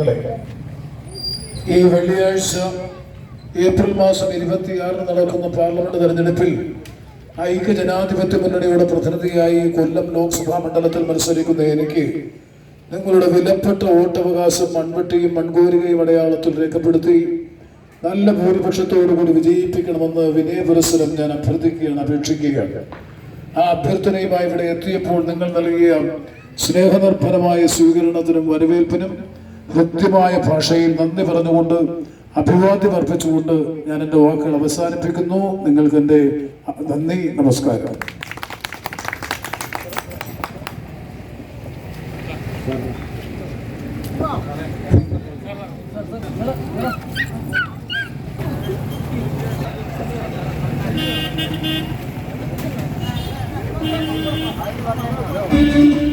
സുഹൃത്തുക്കളെ ഈ വെള്ളിയാഴ്ച ഏപ്രിൽ മാസം ഇരുപത്തിയാറിന് നടക്കുന്ന പാർലമെന്റ് തെരഞ്ഞെടുപ്പിൽ ഐക്യ ജനാധിപത്യ മുന്നണിയുടെ പ്രതിനിധിയായി കൊല്ലം ലോക്സഭാ മണ്ഡലത്തിൽ മത്സരിക്കുന്ന എനിക്ക് നിങ്ങളുടെ വിലപ്പെട്ട വോട്ടവകാശം മൺവെട്ടിയും മൺകോരുകയും അടയാളത്തിൽ രേഖപ്പെടുത്തി നല്ല ഭൂരിപക്ഷത്തോടുകൂടി വിജയിപ്പിക്കണമെന്ന് വിനയപുരസ്സരം ഞാൻ അഭ്യർത്ഥിക്കുകയാണ് അപേക്ഷിക്കുകയാണ്. ആ അഭ്യർത്ഥനയുമായി ഇവിടെ എത്തിയപ്പോൾ നിങ്ങൾ നൽകിയ സ്നേഹനിർഭരമായ സ്വീകരണത്തിനും വരവേൽപ്പിനും കൃത്യമായ ഭാഷയിൽ നന്ദി പറഞ്ഞുകൊണ്ട് അഭിവാദ്യം അർപ്പിച്ചുകൊണ്ട് ഞാൻ എന്റെ വാക്കുകൾ അവസാനിപ്പിക്കുന്നു. നിങ്ങൾക്ക് എന്റെ നന്ദി നമസ്കാരം ും.